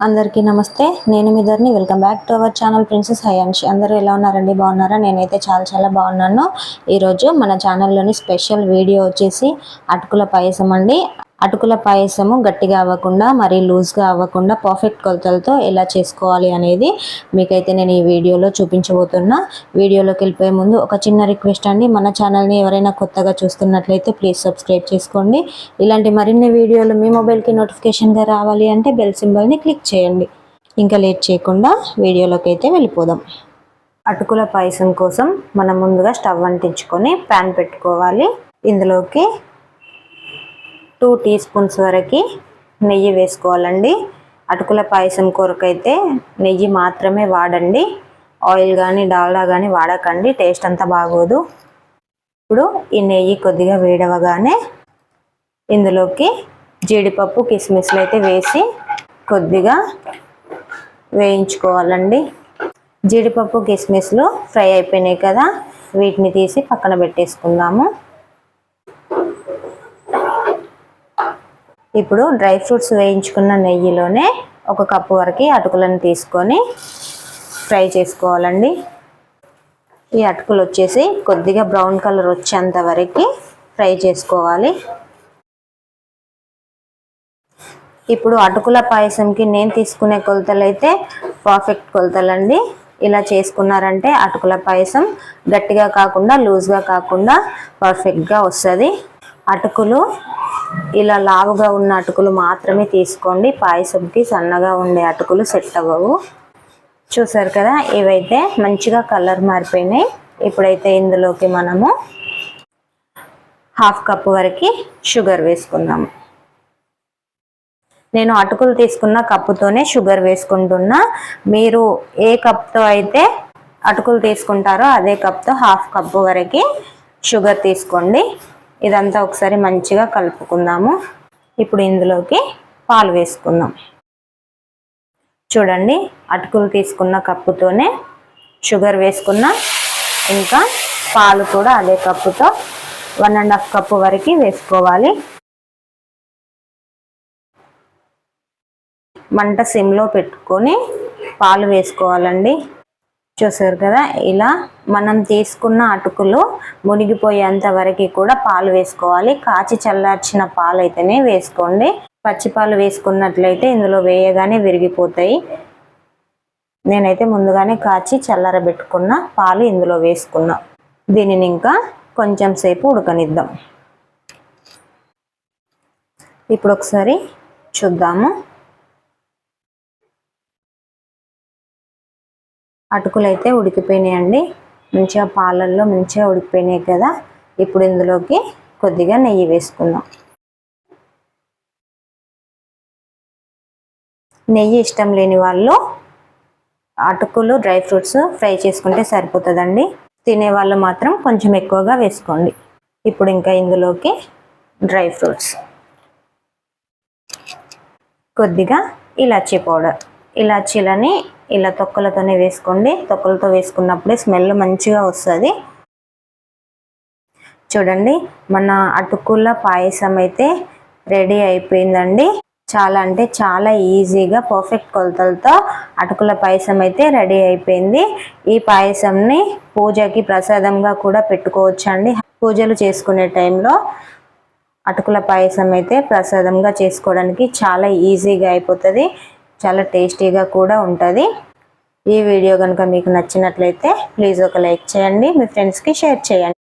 అందరికీ నమస్తే. నేను మీ Dharni welcome back to our channel princess Hayanshi అందరూ ఎలా ఉన్నారండి? బాగున్నారా? నేనైతే చాలా చాలా బాగున్నాను. ఈరోజు మన ఛానల్లోని స్పెషల్ వీడియో వచ్చేసి అటుకుల పాయసం అండి. అటుకుల పాయసము గట్టిగా అవ్వకుండా మరీ లూజ్గా అవ్వకుండా పర్ఫెక్ట్ కొలతలతో ఎలా చేసుకోవాలి అనేది మీకైతే నేను ఈ వీడియోలో చూపించబోతున్నా. వీడియోలోకి వెళ్ళిపోయే ముందు ఒక చిన్న రిక్వెస్ట్ అండి. మన ఛానల్ని ఎవరైనా కొత్తగా చూస్తున్నట్లయితే ప్లీజ్ సబ్స్క్రైబ్ చేసుకోండి. ఇలాంటి మరిన్ని వీడియోలు మీ మొబైల్కి నోటిఫికేషన్గా రావాలి అంటే బెల్ సింబల్ని క్లిక్ చేయండి. ఇంకా లేట్ చేయకుండా వీడియోలోకి అయితే వెళ్ళిపోదాం. అటుకుల పాయసం కోసం మనం ముందుగా స్టవ్ అంటించుకొని ప్యాన్ పెట్టుకోవాలి. ఇందులోకి టూ టీ స్పూన్స్ వరకు నెయ్యి వేసుకోవాలండి. అటుకుల పాయసం కొరకైతే నెయ్యి మాత్రమే వాడండి. ఆయిల్ కానీ డాల్డా కానీ వాడకండి టేస్ట్ అంతా బాగోదు. ఇప్పుడు ఈ నెయ్యి కొద్దిగా వేడవగానే ఇందులోకి జీడిపప్పు కిస్మిస్లు అయితే వేసి కొద్దిగా వేయించుకోవాలండి. జీడిపప్పు కిస్మిస్లు ఫ్రై అయిపోయినాయి కదా వీటిని తీసి పక్కన పెట్టేసుకుందాము. ఇప్పుడు డ్రై ఫ్రూట్స్ వేయించుకున్న నెయ్యిలోనే ఒక కప్పు వరకు అటుకులను తీసుకొని ఫ్రై చేసుకోవాలండి. ఈ అటుకులు వచ్చేసి కొద్దిగా బ్రౌన్ కలర్ వచ్చేంత వరకు ఫ్రై చేసుకోవాలి. ఇప్పుడు అటుకుల పాయసంకి నేను తీసుకునే కొలతలు అయితే పర్ఫెక్ట్ కొలతలండి. ఇలా చేసుకున్నారంటే అటుకుల పాయసం గట్టిగా కాకుండా లూజ్గా కాకుండా పర్ఫెక్ట్గా వస్తుంది. అటుకులు ఇలా లావుగా ఉన్న అటుకులు మాత్రమే తీసుకోండి. పాయసంకి సన్నగా ఉండే అటుకులు సెట్ అవ్వవు. చూసారు కదా ఇవైతే మంచిగా కలర్ మారిపోయినాయి. ఇప్పుడైతే ఇందులోకి మనము హాఫ్ కప్ వరకు షుగర్ వేసుకుందాము నేను అటుకులు తీసుకున్న కప్పుతోనే షుగర్ వేసుకుంటున్నా. మీరు ఏ కప్తో అయితే అటుకులు తీసుకుంటారో అదే కప్తో హాఫ్ కప్పు వరకు షుగర్ తీసుకోండి. ఇదంతా ఒకసారి మంచిగా కలుపుకుందాము. ఇప్పుడు ఇందులోకి పాలు వేసుకుందాం. చూడండి అటుకులు తీసుకున్న కప్పుతోనే షుగర్ వేసుకున్న ఇంకా పాలు కూడా అదే కప్పుతో వన్ అండ్ హాఫ్ కప్పు వరకు వేసుకోవాలి. మంట సిమ్లో పెట్టుకొని పాలు వేసుకోవాలండి. చూసారు కదా? ఇలా మనం తీసుకున్న అటుకులు మునిగిపోయేంత వరకు కూడా పాలు వేసుకోవాలి. కాచి చల్లార్చిన పాలు అయితేనే వేసుకోండి. పచ్చి పాలు వేసుకున్నట్లయితే ఇందులో వేయగానే విరిగిపోతాయి. నేనైతే ముందుగానే కాచి చల్లారబెట్టుకున్న పాలు ఇందులో వేసుకున్నా. దీనిని ఇంకా కొంచెం సేపు ఉడకనిద్దాం. ఇప్పుడు ఒకసారి చూద్దాము. అటుకులు అయితే ఉడికిపోయినాయండి. మంచిగా పాలల్లో మంచిగా ఉడికిపోయినాయి కదా. ఇప్పుడు ఇందులోకి కొద్దిగా నెయ్యి వేసుకుందాం. నెయ్యి ఇష్టం లేని వాళ్ళు అటుకులు డ్రై ఫ్రూట్స్ ఫ్రై చేసుకుంటే సరిపోతుందండి. తినే వాళ్ళు మాత్రం కొంచెం ఎక్కువగా వేసుకోండి. ఇప్పుడు ఇంకా ఇందులోకి డ్రై ఫ్రూట్స్. కొద్దిగా ఇలాచీ పౌడర్. ఇలాచీలని ఇలా తొక్కలతోనే వేసుకోండి. తొక్కలతో వేసుకున్నప్పుడే స్మెల్ మంచిగా వస్తుంది. చూడండి మన అటుకుల పాయసం అయితే రెడీ అయిపోయిందండి. చాలా అంటే చాలా ఈజీగా పర్ఫెక్ట్ కొలతలతో అటుకుల పాయసం అయితే రెడీ అయిపోయింది. ఈ పాయసంని పూజకి ప్రసాదంగా కూడా పెట్టుకోవచ్చండి. పూజలు చేసుకునే టైంలో అటుకుల పాయసం అయితే ప్రసాదంగా చేసుకోవడానికి చాలా ఈజీగా అయిపోతుంది. చాలా టేస్టీగా కూడా ఉంటుంది. ఈ వీడియో కనుక మీకు నచ్చినట్లయితే ప్లీజ్ ఒక లైక్ చేయండి. మీ ఫ్రెండ్స్కి షేర్ చేయండి.